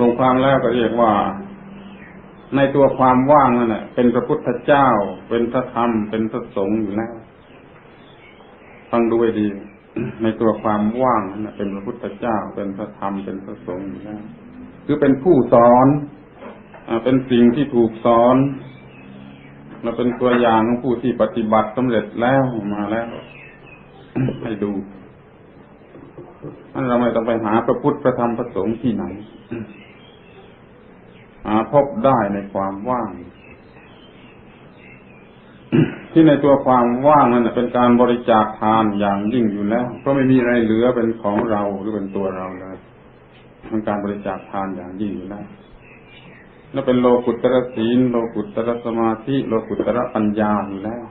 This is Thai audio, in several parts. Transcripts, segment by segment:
ลงความแล้วก็เรียกว่า ในตัวความว่างนั่นแหละเป็นพระพุทธเจ้า เป็นพระธรรม เป็นพระสงฆ์อยู่แล้วฟังดูให้ดี ในตัวความว่างนั่นแหละเป็นพระพุทธเจ้า เป็นพระธรรม เป็นพระสงฆ์อยู่แล้วคือเป็นผู้สอนอเป็นสิ่งที่ถูกสอน และเป็นตัวอย่างของผู้ที่ปฏิบัติสำเร็จแล้วมาแล้ว ให้ดูนั่นเราไม่ต้องไปหาพระพุทธพระธรรมพระสงฆ์ที่ไหน หาพบได้ในความว่าง ที่ในตัวความว่างนั่นเป็นการบริจาคทานอย่างยิ่งอยู่แล้ว เพราะไม่มีอะไรเหลือเป็นของเราหรือเป็นตัวเราเลยมันการบริจาคทานอย่างยิ่งอยู่แล้ว นั่นเป็นโลกุตตรศีล โลกุตตรสมาธิ โลกุตตรปัญญาอยู่แล้ว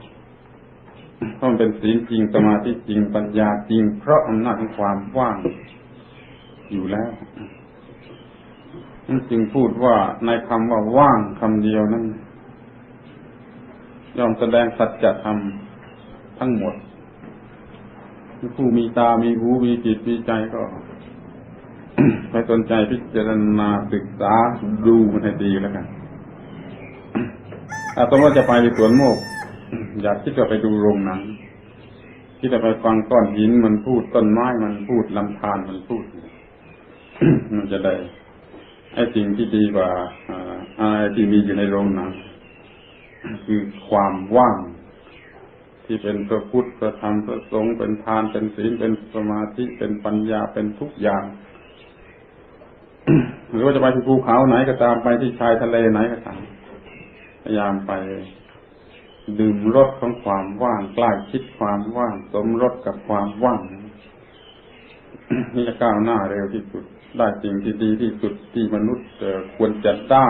เพราะมันเป็นศีลจริงสมาธิจริงปัญญาจริง เพราะอำนาจของความว่างอยู่แล้วนั่นจึงพูดว่าในคำว่าว่างคำเดียวนั้นย่อมแสดงสัจธรรมทั้งหมดผู้มีตามีหูมีจิตมีใจก็ ไปสนใจพิจารณาศึกษาดูมันให้ดีแล้วกันอาสมมติจะไปสวนโมก อยากที่จะไปดูโรงหนังที่จะไปฟังก้อนหินมันพูดต้นไม้มันพูดลำธารมันพูด มันจะได้ไอ้สิ่งที่ดีกว่าอะไรที่มีอยู่ในโรงหนังคือความว่าง ที่เป็นพระพุทธพระธรรมพระสงฆ์เป็นทานเป็นศีลเป็นสมาธิเป็นปัญญาเป็นทุกอย่าง หรือว่าจะไปที่ภูเขาไหนก็ตามไปที่ชายทะเลไหนก็ตามพยายามไปดื่มรสของความว่างใกล้ชิดความว่าง สมรสกับความว่างนี่จะก้าวหน้าเร็วที่สุด ได้สิ่งที่ดีที่สุดที่มนุษย์ควรจะได้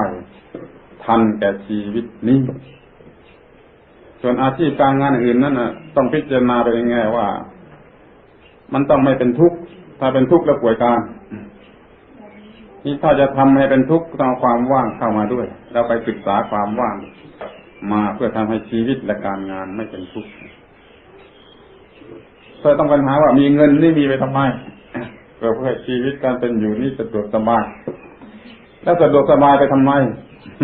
ทันแก่ชีวิตนี้ ส่วนอาชีพการงานอื่นนั่นนะต้องพิจารณาไปยังไงว่า มันต้องไม่เป็นทุกข์ถ้าเป็นทุกข์แล้วป่วยการ นี่ถ้าจะทำให้เป็นทุกข์ต้องความว่างเข้ามาด้วย เราไปศึกษาความว่าง มาเพื่อทำให้ชีวิตและการงานไม่เป็นทุกข์เพื่อต้องปัญหาว่ามีเงินนี่มีไปทำไมเพื่อเพื่อชีวิตการเป็นอยู่นี่สะดวกสบายแล้วสะดวกสบายไปทำไม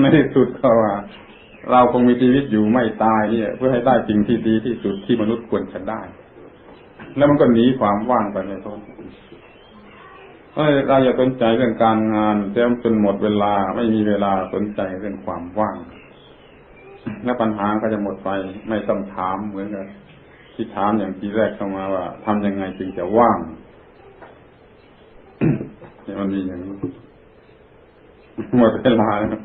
ในที่สุดก็ว่า เราคงมีชีวิตอยู่ไม่ตายเนี่ย เพื่อให้ได้สิ่งที่ดีที่สุดที่มนุษย์ควรจะได้ แล้วมันก็หนีความว่างไปในท้อง เราอย่าสนใจเรื่องการงานเต็มจนหมดเวลาไม่มีเวลาสนใจเรื่องความว่าง แล้วปัญหาก็จะหมดไปไม่ต้องถามเหมือนกับที่ถามอย่างทีแรกเข้ามาว่าทำยังไงจึงจะว่างเนี่ยมันมีอย่างนี้หมดเวลาแล้ว